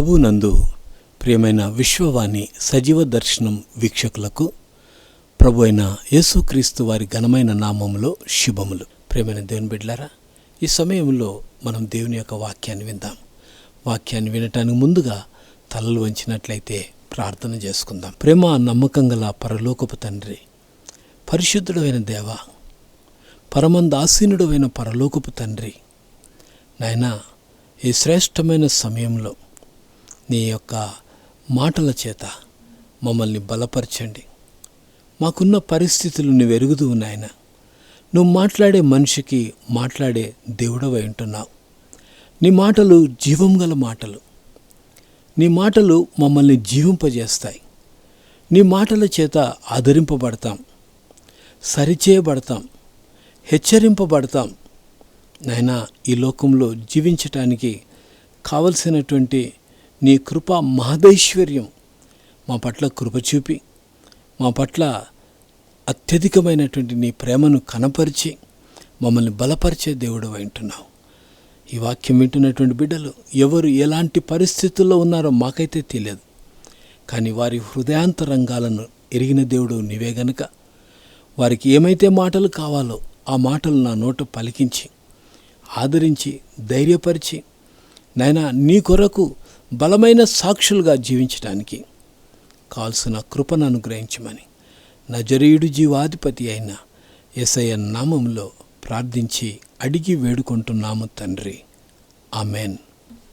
ప్రభు నందు ప్రియమైన విశ్వవాణి సజీవ దర్శనం వీక్షకులకు ప్రభు అయిన యేసుక్రీస్తు వారి ఘనమైన నామములో శుభములు. ప్రియమైన దేవుని బిడ్డలారా ఈ సమయంలో మనం దేవుని యొక్క వాక్యాన్ని విందాం. వాక్యాన్ని వినటానికి ముందుగా తలలు వంచినట్లయితే ప్రార్థన చేసుకుందాం. ప్రేమ నమ్మకం గల పరలోకపు తండ్రి పరిశుద్ధుడైన దేవ పరమందాసీనుడైన పరలోకపు తండ్రి నాయనా ఈ శ్రేష్టమైన సమయంలో నీ యొక్క మాటల చేత మమ్మల్ని బలపరచండి. మాకున్న పరిస్థితులు నువ్వు ఎరుగుతూ నాయన. నువ్వు మాట్లాడే మనిషికి మాట్లాడే దేవుడవై ఉంటున్నావు. నీ మాటలు జీవం గల మాటలు. నీ మాటలు మమ్మల్ని జీవింపజేస్తాయి. నీ మాటల చేత ఆదరింపబడతాం. సరిచేయబడతాం. హెచ్చరింపబడతాం. నాయన ఈ లోకంలో జీవించటానికి కావలసినటువంటి నీ కృప మహదైశ్వర్యం మా పట్ల కృప చూపి మా పట్ల అత్యధికమైనటువంటి నీ ప్రేమను కనపరిచి మమ్మల్ని బలపరిచే దేవుడు వింటున్నావు ఈ వాక్యం వింటున్నటువంటి బిడ్డలు ఎవరు ఎలాంటి పరిస్థితుల్లో ఉన్నారో మాకైతే తెలియదు. కానీ వారి హృదయాంతరంగాలను ఎరిగిన దేవుడు నీవే గనుక. వారికి ఏమైతే మాటలు కావాలో ఆ మాటలు నా నోట పలికించి ఆదరించి ధైర్యపరిచి నాయనా నీ కొరకు బలమైన సాక్షులుగా జీవించడానికి కాల్సిన కృపను అనుగ్రహించమని నజరీయుడు జీవాధిపతి అయిన ఎస్ఐ నామంలో ప్రార్థించి అడిగి వేడుకుంటున్నాము తండ్రి. ఆమెన్.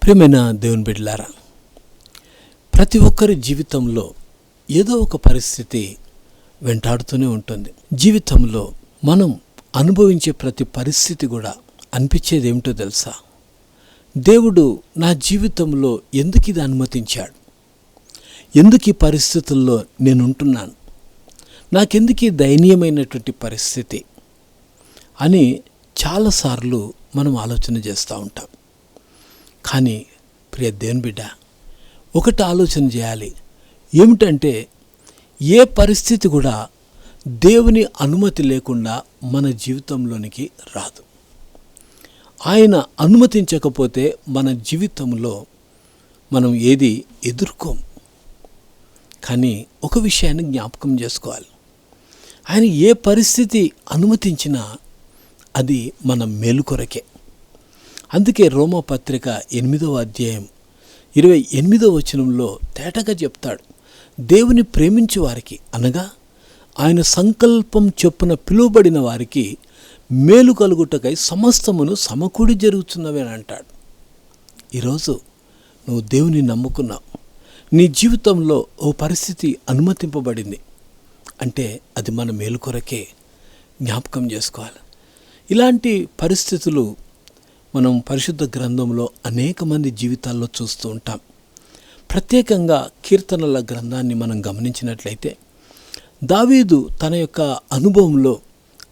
ప్రియమైన దేవుని బిడ్లారా ప్రతి ఒక్కరి జీవితంలో ఏదో ఒక పరిస్థితి వెంటాడుతూనే ఉంటుంది. జీవితంలో మనం అనుభవించే ప్రతి పరిస్థితి కూడా అనిపించేది ఏమిటో తెలుసా? దేవుడు నా జీవితంలో ఎందుకు ఇది అనుమతించాడు? ఎందుకు ఈ పరిస్థితుల్లో నేను ఉంటున్నాను నాకెందుకు ఈ దయనీయమైనటువంటి పరిస్థితి? అని చాలాసార్లు మనం ఆలోచన చేస్తూ ఉంటాం. కానీ ప్రియ దేవుని బిడ్డ ఒకటి ఆలోచన చేయాలి. ఏమిటంటే ఏ పరిస్థితి కూడా దేవుని అనుమతి లేకుండా మన జీవితంలోనికి రాదు. ఆయన అనుమతించకపోతే మన జీవితంలో మనం ఏది ఎదుర్కోం. కానీ ఒక విషయాన్ని జ్ఞాపకం చేసుకోవాలి. ఆయన ఏ పరిస్థితి అనుమతించినా అది మన మేలుకొరకే అందుకే రోమపత్రిక ఎనిమిదవ అధ్యాయం ఇరవై ఎనిమిదవ వచనంలో తేటగా చెప్తాడు. దేవుని ప్రేమించే వారికి అనగా ఆయన సంకల్పం చొప్పున పిలువబడిన వారికి మేలు కలుగుటకై సమస్తమును సమకూడి జరుగుతున్నవి అని అంటాడు. ఈరోజు నువ్వు దేవుని నమ్ముకున్నావు. నీ జీవితంలో ఓ పరిస్థితి అనుమతింపబడింది. అంటే అది మన మేలు కొరకే జ్ఞాపకం చేసుకోవాలి. ఇలాంటి పరిస్థితులు మనం పరిశుద్ధ గ్రంథంలో అనేక మంది జీవితాల్లో చూస్తూ ఉంటాం. ప్రత్యేకంగా కీర్తనల గ్రంథాన్ని మనం గమనించినట్లయితే దావీదు తన యొక్క అనుభవంలో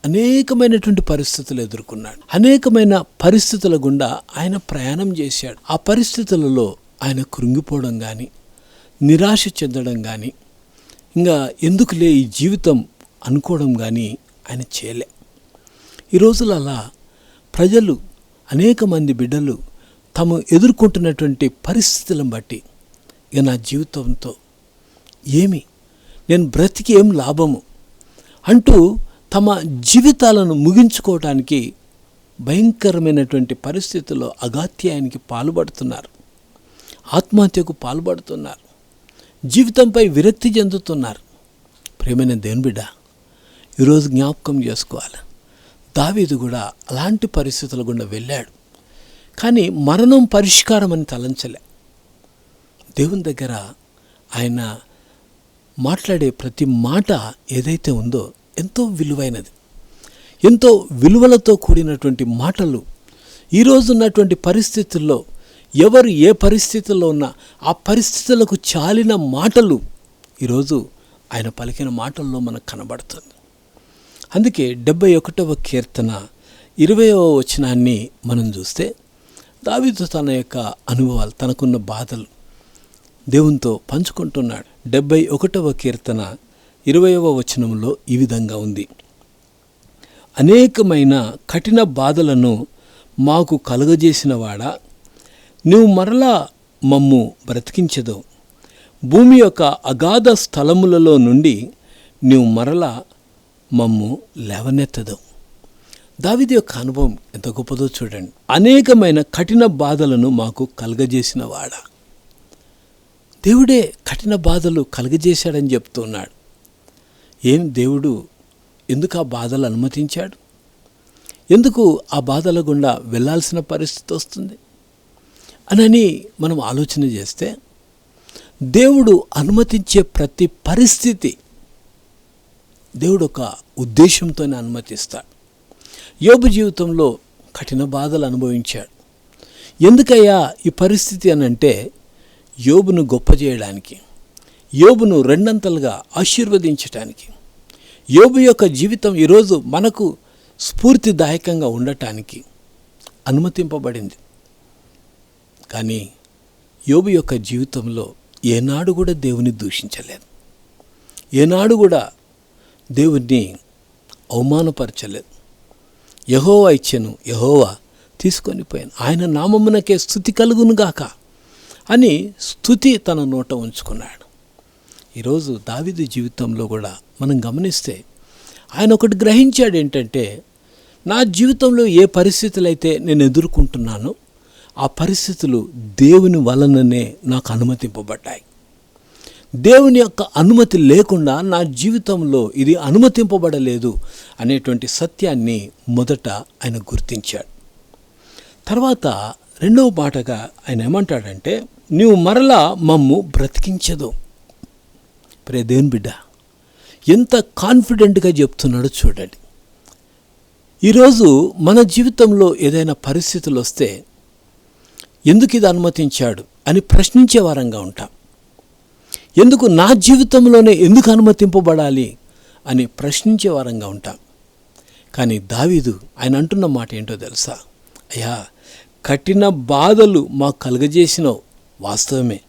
అనేకమైనటువంటి పరిస్థితులు ఎదుర్కొన్నాడు. అనేకమైన పరిస్థితుల గుండా ఆయన ప్రయాణం చేశాడు. ఆ పరిస్థితులలో ఆయన కృంగిపోవడం కానీ నిరాశ చెందడం కానీ ఇంకా ఎందుకులే ఈ జీవితం అనుకోవడం కానీ ఆయన చేయలే. ఈ రోజులలా ప్రజలు అనేక మంది బిడ్డలు తాము ఎదుర్కొంటున్నటువంటి పరిస్థితులను బట్టి ఇక నా జీవితంతో ఏమి? నేను బ్రతికి ఏం లాభము? అంటూ తమ జీవితాలను ముగించుకోవటానికి భయంకరమైనటువంటి పరిస్థితుల్లో అగాత్యాయానికి పాల్పడుతున్నారు. ఆత్మహత్యకు పాల్పడుతున్నారు. జీవితంపై విరక్తి చెందుతున్నారు. ప్రేమైన దేని బిడ్డ ఈరోజు జ్ఞాపకం చేసుకోవాలి. దావీదు కూడా అలాంటి పరిస్థితుల గుండా వెళ్ళాడు. కానీ మరణం పరిష్కారం అని తలంచలే. దేవుని దగ్గర ఆయన మాట్లాడే ప్రతి మాట ఏదైతే ఉందో ఎంతో విలువైనది. ఎంతో విలువలతో కూడినటువంటి మాటలు ఈరోజు ఉన్నటువంటి పరిస్థితుల్లో ఎవరు ఏ పరిస్థితుల్లో ఉన్నా ఆ పరిస్థితులకు చాలిన మాటలు ఈరోజు ఆయన పలికిన మాటల్లో మనకు కనబడుతుంది. అందుకే డెబ్బై ఒకటవ కీర్తన ఇరవయవ వచనాన్ని మనం చూస్తే దావీదు తన యొక్క అనుభవాలు తనకున్న బాధలు దేవునితో పంచుకుంటున్నాడు. డెబ్బై ఒకటవ కీర్తన ఇరవయవ వచనంలో ఈ విధంగా ఉంది. అనేకమైన కఠిన బాధలను మాకు కలుగజేసినవాడా నువ్వు మరలా మమ్ము బ్రతికించదు భూమి యొక్క అగాధ స్థలములలో నుండి నువ్వు మరల మమ్ము లేవనెత్తదు దావిది యొక్క అనుభవం ఎంత గొప్పదో చూడండి. అనేకమైన కఠిన బాధలను మాకు కలగజేసినవాడా దేవుడే కఠిన బాధలు కలగజేశాడని చెప్తున్నాడు. ఏం దేవుడు ఎందుకు ఆ బాధలు అనుమతించాడు? ఎందుకు ఆ బాధల గుండా వెళ్ళాల్సిన పరిస్థితి వస్తుంది? అనని మనం ఆలోచన చేస్తే దేవుడు అనుమతించే ప్రతి పరిస్థితి దేవుడు ఒక ఉద్దేశంతోనే అనుమతిస్తాడు. యోబు జీవితంలో కఠిన బాధలు అనుభవించాడు. ఎందుకయ్యా ఈ పరిస్థితి అని అంటే యోబును గొప్ప చేయడానికి యోబును రెండంతలుగా ఆశీర్వదించటానికి. యోబు యొక్క జీవితం ఈరోజు మనకు స్ఫూర్తిదాయకంగా ఉండటానికి అనుమతింపబడింది. కానీ యోబు యొక్క జీవితంలో ఏనాడు కూడా దేవుని దూషించలేదు. ఏనాడు కూడా దేవుణ్ణి అవమానపరచలేదు. యహోవా ఇచ్చాను యహోవా తీసుకొని పోయాను. ఆయన నామమునకే స్థుతి కలుగునుగాక అని స్థుతి తన నోట ఉంచుకున్నాడు. ఈరోజు దావిదు జీవితంలో కూడా మనం గమనిస్తే ఆయన ఒకటి గ్రహించాడు ఏంటంటే నా జీవితంలో ఏ పరిస్థితులు అయితే నేను ఎదుర్కొంటున్నానో ఆ పరిస్థితులు దేవుని వలననే నాకు అనుమతింపబడ్డాయి. దేవుని యొక్క అనుమతి లేకుండా నా జీవితంలో ఇది అనుమతింపబడలేదు అనేటువంటి సత్యాన్ని మొదట ఆయన గుర్తించాడు. తర్వాత రెండవ మాటగా ఆయన ఏమంటాడంటే నీవు మరలా మమ్ము బ్రతికించదు. ప్రే దేవుని బిడ్డ ఎంత కాన్ఫిడెంట్గా చెప్తున్నాడో చూడండి. ఈరోజు మన జీవితంలో ఏదైనా పరిస్థితులు వస్తే ఎందుకు ఇది అనుమతించాడు అని ప్రశ్నించే వారంగా ఉంటాం. ఎందుకు నా జీవితంలోనే ఎందుకు అనుమతింపబడాలి అని ప్రశ్నించే వారంగా ఉంటాం. కానీ దావీదు ఆయన అంటున్న మాట ఏంటో తెలుసా? అయ్యా కఠిన బాధలు మాకు కలుగజేసినావు వాస్తవమే.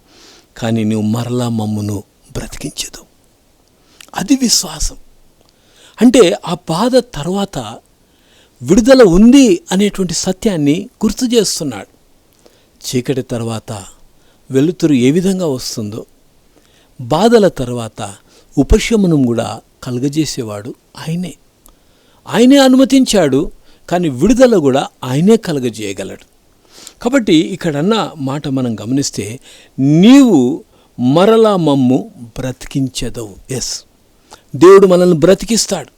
కానీ నువ్వు మరలా మమ్మును బ్రతికించదు. అది విశ్వాసం. అంటే ఆ బాధ తర్వాత విడుదల ఉంది అనేటువంటి సత్యాన్ని గుర్తు చేస్తున్నాడు. చీకటి తర్వాత వెలుతురు ఏ విధంగా వస్తుందో బాధల తర్వాత ఉపశమనం కూడా కలగజేసేవాడు ఆయనే. ఆయనే అనుమతించాడు కానీ విడుదల కూడా ఆయనే కలగజేయగలడు. కాబట్టి ఇక్కడన్న మాట మనం గమనిస్తే నీవు మరలా మమ్ము బ్రతికించదవు. ఎస్ దేవుడు మనల్ని బ్రతికిస్తాడు.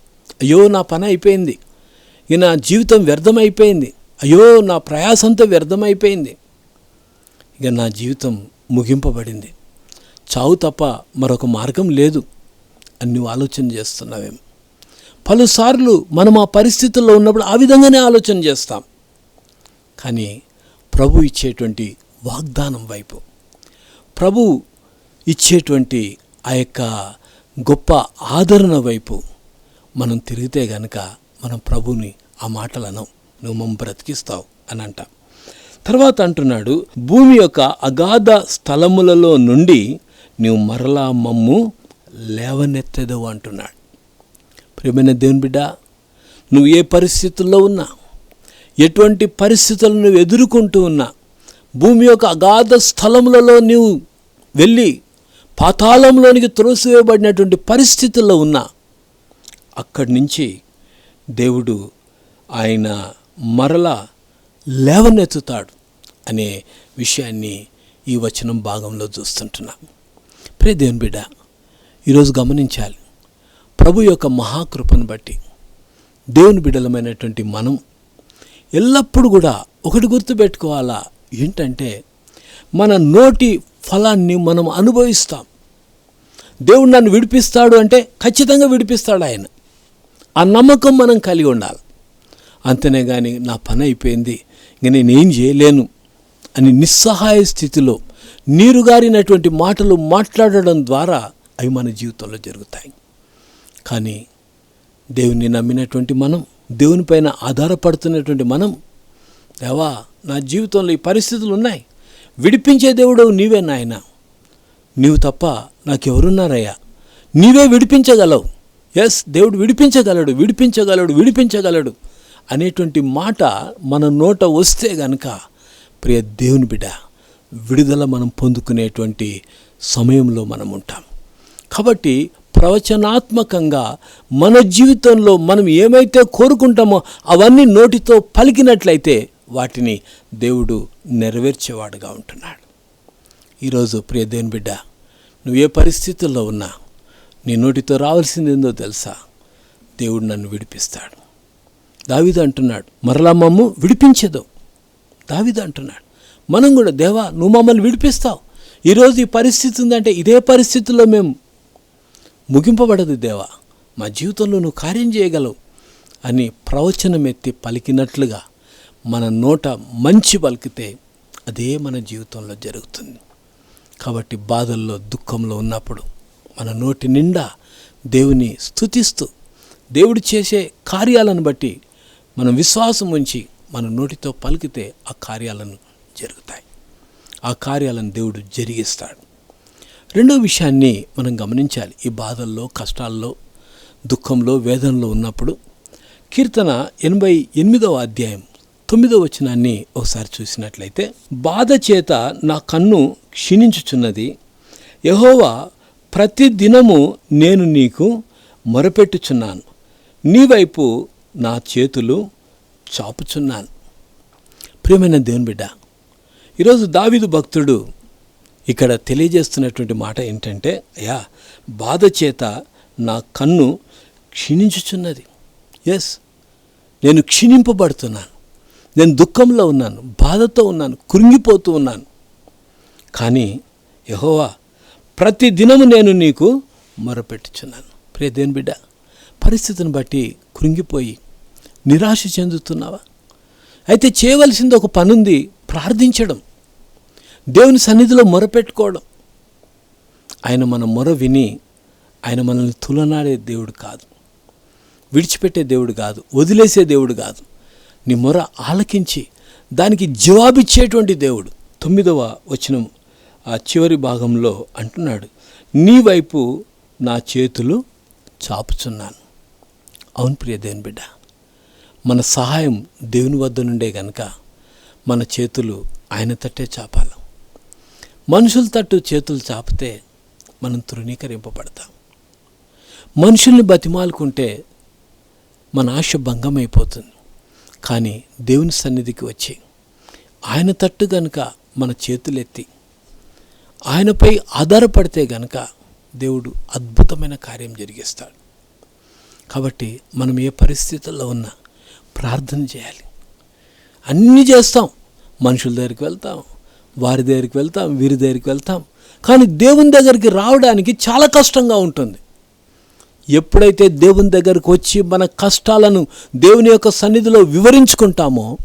అయ్యో నా పని అయిపోయింది. ఇక నా జీవితం వ్యర్థమైపోయింది. అయ్యో నా ప్రయాసంతో వ్యర్థమైపోయింది. ఇక నా జీవితం ముగింపబడింది. చావు తప్ప మరొక మార్గం లేదు అని నువ్వు ఆలోచన చేస్తున్నావేమో. పలుసార్లు మనం ఆ పరిస్థితుల్లో ఉన్నప్పుడు ఆ విధంగానే ఆలోచన చేస్తాం. కానీ ప్రభు ఇచ్చేటువంటి వాగ్దానం వైపు. ప్రభు ఇచ్చేటువంటి ఆ యొక్క గొప్ప ఆదరణ వైపు మనం తిరిగితే గనక మనం ప్రభుని ఆ మాటలను నువ్వు మమ్మ బ్రతికిస్తావు అని అంట. తర్వాత అంటున్నాడు భూమి యొక్క అగాధ స్థలములలో నుండి నువ్వు మరలా మమ్ము లేవనెత్తదు అంటున్నాడు. ప్రియమైన దేవుని బిడ్డ నువ్వు ఏ పరిస్థితుల్లో ఉన్నా ఎటువంటి పరిస్థితులను నువ్వు ఎదుర్కొంటూ ఉన్నా భూమి యొక్క అగాధ స్థలములలో నువ్వు వెళ్ళి పాతాళంలోనికి త్రోసివేయబడినటువంటి పరిస్థితుల్లో ఉన్నా అక్కడి నుంచి దేవుడు ఆయన మరల లేవనెత్తుతాడు అనే విషయాన్ని ఈ వచనం భాగంలో చూస్తుంటున్నాం. ప్రే దేవుని బిడ్డ ఈరోజు గమనించాలి. ప్రభు యొక్క మహాకృపను బట్టి దేవుని బిడ్డలమైనటువంటి మనం ఎల్లప్పుడూ కూడా ఒకటి గుర్తుపెట్టుకోవాలా? ఏంటంటే మన నోటి ఫలాన్ని మనం అనుభవిస్తాం. దేవుడు నన్ను విడిపిస్తాడు అంటే ఖచ్చితంగా విడిపిస్తాడు ఆయన. ఆ నమ్మకం మనం కలిగి ఉండాలి. అంతనే కానీ నా పని అయిపోయింది. ఇంక నేనేం చేయలేను అని నిస్సహాయ స్థితిలో నీరుగారినటువంటి మాటలు మాట్లాడడం ద్వారా అవి మన జీవితంలో జరుగుతాయి. కానీ దేవుని నమ్మినటువంటి మనం దేవునిపైన ఆధారపడుతున్నటువంటి మనం దేవా నా జీవితంలో ఈ పరిస్థితులు ఉన్నాయి. విడిపించే దేవుడు నీవే నాయన. నీవు తప్ప నాకెవరున్నారయ్యా? నీవే విడిపించగలవు. ఎస్ దేవుడు విడిపించగలడు విడిపించగలడు విడిపించగలడు అనేటువంటి మాట మన నోట వస్తే గనక ప్రియ దేవుని బిడ్డ విడుదల మనం పొందుకునేటువంటి సమయంలో మనం ఉంటాం. కాబట్టి ప్రవచనాత్మకంగా మన జీవితంలో మనం ఏమైతే కోరుకుంటామో అవన్నీ నోటితో పలికినట్లయితే వాటిని దేవుడు నెరవేర్చేవాడుగా ఉంటున్నాడు. ఈరోజు ప్రియ దేవుని బిడ్డ నువ్వు ఏ పరిస్థితుల్లో ఉన్నా నీ నోటితో రావాల్సిందేందో తెలుసా? దేవుడు నన్ను విడిపిస్తాడు. దావిద అంటున్నాడు మరలా మమ్ము విడిపించదు. దావిద అంటున్నాడు మనం కూడా దేవా నువ్వు మమ్మల్ని విడిపిస్తావు. ఈరోజు ఈ పరిస్థితి ఉందంటే ఇదే పరిస్థితుల్లో మేము ముగింపబడదు దేవా. మా జీవితంలో నువ్వు కార్యం చేయగలవు అని ప్రవచనం ఎత్తి పలికినట్లుగా మన నోట మంచి పలికితే అదే మన జీవితంలో జరుగుతుంది. కాబట్టి బాధల్లో దుఃఖంలో ఉన్నప్పుడు మన నోటి నిండా దేవుని స్థుతిస్తూ దేవుడు చేసే కార్యాలను బట్టి మనం విశ్వాసం ఉంచి మన నోటితో పలికితే ఆ కార్యాలను జరుగుతాయి. ఆ కార్యాలను దేవుడు జరిగిస్తాడు. రెండో విషయాన్ని మనం గమనించాలి. ఈ బాధల్లో కష్టాల్లో దుఃఖంలో వేదనలో ఉన్నప్పుడు కీర్తన ఎనభై ఎనిమిదవ అధ్యాయం తొమ్మిదో వచనాన్ని ఒకసారి చూసినట్లయితే బాధ చేత నా కన్ను క్షీణించుచున్నది. యహోవా ప్రతి దినము నేను నీకు మొరపెట్టుచున్నాను. నీ వైపు నా చేతులు చాపుచున్నాను. ప్రియమైన దేవుని బిడ్డ ఈరోజు దావిదు భక్తుడు ఇక్కడ తెలియజేస్తున్నటువంటి మాట ఏంటంటే అయ్యా బాధ చేత నా కన్ను క్షీణించుచున్నది. ఎస్ నేను క్షీణింపబడుతున్నాను. నేను దుఃఖంలో ఉన్నాను బాధతో ఉన్నాను కృంగిపోతూ ఉన్నాను. కానీ యహోవా ప్రతి దినము నేను నీకు మొరపెట్టుచున్నాను. ప్రియ దేని బిడ్డ పరిస్థితిని బట్టి కృంగిపోయి నిరాశ చెందుతున్నావా? అయితే చేయవలసింది ఒక పనుంది ప్రార్థించడం. దేవుని సన్నిధిలో మొరపెట్టుకోవడం. ఆయన మన మొర విని ఆయన మనల్ని తులనాడే దేవుడు కాదు. విడిచిపెట్టే దేవుడు కాదు. వదిలేసే దేవుడు కాదు. నీ మొర ఆలకించి దానికి జవాబిచ్చేటువంటి దేవుడు. తొమ్మిదవ వచనం ఆ చివరి భాగంలో అంటున్నాడు నీ వైపు నా చేతులు చాపుచున్నాను. అవును ప్రియ దేవుని బిడ్డ మన సహాయం దేవుని వద్ద నుండే గనక మన చేతులు ఆయన తట్టే చాపాలి. మనుషుల తట్టు చేతులు చాపితే మనం తృణీకరింపబడతాం. మనుషుల్ని బతిమాలుకుంటే మన ఆశ భంగమైపోతుంది. కానీ దేవుని సన్నిధికి వచ్చి ఆయన తట్టు గనుక మన చేతులెత్తి ఆయనపై ఆధారపడితే గనక దేవుడు అద్భుతమైన కార్యం జరిగిస్తాడు. కాబట్టి మనం ఏ పరిస్థితుల్లో ఉన్నా ప్రార్థన చేయాలి. అన్నీ చేస్తాం. మనుషుల దగ్గరికి వెళ్తాం వారి దగ్గరికి వెళ్తాం వీరి దగ్గరికి వెళ్తాం. కానీ దేవుని దగ్గరికి రావడానికి చాలా కష్టంగా ఉంటుంది. ఎప్పుడైతే దేవుని దగ్గరకు వచ్చి మన కష్టాలను దేవుని యొక్క సన్నిధిలో వివరించుకుంటామో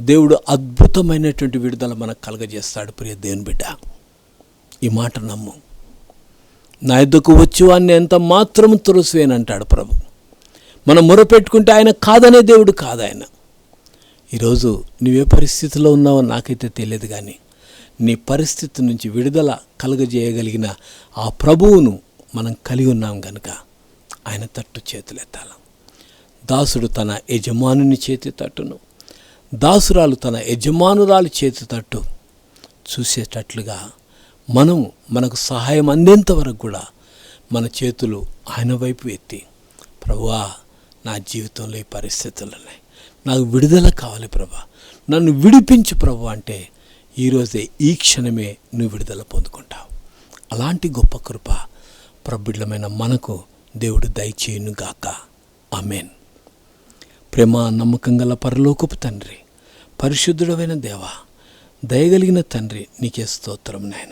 దేవుడు అద్భుతమైనటువంటి విడుదల మనకు కలగజేస్తాడు. ప్రియ దేవుని బిడ్డ ఈ మాట నమ్ము. నా ఎద్దుకు వచ్చి వాడిని ఎంత మాత్రం తులసివేనంటాడు ప్రభు. మనం మొరపెట్టుకుంటే ఆయన కాదనే దేవుడు కాదాయన. ఈరోజు నువ్వే పరిస్థితిలో ఉన్నావో నాకైతే తెలియదు కానీ నీ పరిస్థితి నుంచి విడుదల కలుగజేయగలిగిన ఆ ప్రభువును మనం కలిగి ఉన్నాం కనుక ఆయన తట్టు చేతులెత్తాల దాసుడు తన యజమానుని చేతి తట్టును. దాసురాలు తన యజమానురాలు చేతి తట్టు. చూసేటట్లుగా మనము మనకు సహాయం అందేంత వరకు కూడా మన చేతులు ఆయన వైపు ఎత్తి ప్రభువా నా జీవితంలో ఈ పరిస్థితులు ఉన్నాయి నాకు విడుదల కావాలి ప్రభా. నన్ను విడిపించు ప్రభు అంటే ఈరోజే ఈ క్షణమే నువ్వు విడుదల పొందుకుంటావు. అలాంటి గొప్ప కృప ప్రబిడ్లమైన మనకు దేవుడు దయచేయునుగాక గాక. ప్రేమ నమ్మకం గల పరలోకపు తండ్రి పరిశుద్ధుడమైన దేవా దయగలిగిన తండ్రి నీకే స్తోత్రం నాయన.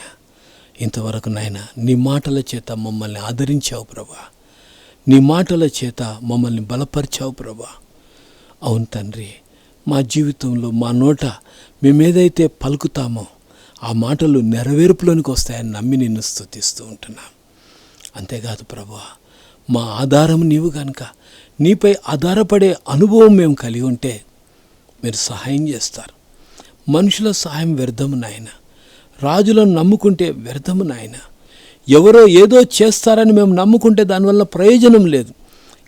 ఇంతవరకు నాయన నీ మాటల చేత మమ్మల్ని ఆదరించావు ప్రభా. నీ మాటల చేత మమ్మల్ని బలపరిచావు ప్రభా. అవును తండ్రి మా జీవితంలో మా నోట మేమేదైతే పలుకుతామో ఆ మాటలు నెరవేర్పులోనికి వస్తాయని నమ్మి నిన్ను స్తుతిస్తూ ఉంటున్నాం. అంతేకాదు ప్రభా మా ఆధారం నీవు కనుక నీపై ఆధారపడే అనుభవం మేము కలిగి ఉంటే మీరు సహాయం చేస్తారు. మనుషుల సహాయం వ్యర్థము నాయన. రాజులను నమ్ముకుంటే వ్యర్థము నాయన. ఎవరో ఏదో చేస్తారని మేము నమ్ముకుంటే దానివల్ల ప్రయోజనం లేదు.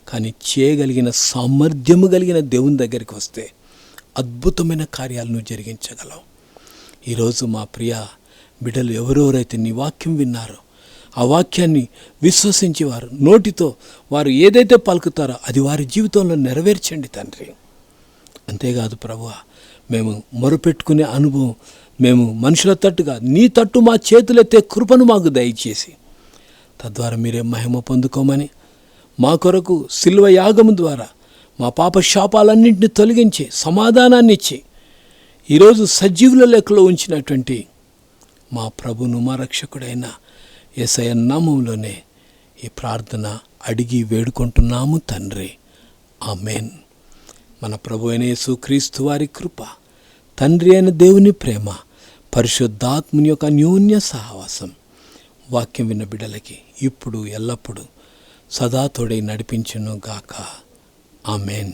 కానీ చేయగలిగిన సామర్థ్యము కలిగిన దేవుని దగ్గరికి వస్తే అద్భుతమైన కార్యాలను జరిగించగలం ఈరోజు మా ప్రియ బిడ్డలు ఎవరెవరైతే నీ వాక్యం విన్నారో ఆ వాక్యాన్ని విశ్వసించేవారు. నోటితో వారు ఏదైతే పలుకుతారో అది వారి జీవితంలో నెరవేర్చండి తండ్రి. అంతేకాదు ప్రభు మేము మొరపెట్టుకునే అనుభవం మేము మనుషుల తట్టుగా నీ తట్టు మా చేతులెత్తే కృపను మాకు దయచేసి. తద్వారా మీరే మహిమ పొందుకోమని మా కొరకు శిల్వ యాగము ద్వారా మా పాప శాపాలన్నింటినీ తొలగించి సమాధానాన్ని ఇచ్చి ఈరోజు సజీవుల లెక్కలో ఉంచినటువంటి మా ప్రభును మా రక్షకుడైన ఎస్ఐ నామంలోనే ఈ ప్రార్థన అడిగి వేడుకుంటున్నాము తండ్రి. ఆమెన్. మన ప్రభు అయిన యేసుక్రీస్తు వారి కృప తండ్రి అయిన దేవుని ప్రేమ పరిశుద్ధాత్ముని యొక్క అన్యోన్య సహవాసం వాక్యం విన్న బిడ్డలకి ఇప్పుడు ఎల్లప్పుడూ సదా తోడై నడిపించును గాక. ఆమెన్.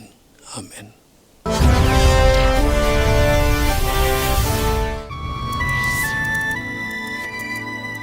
ఆమెన్.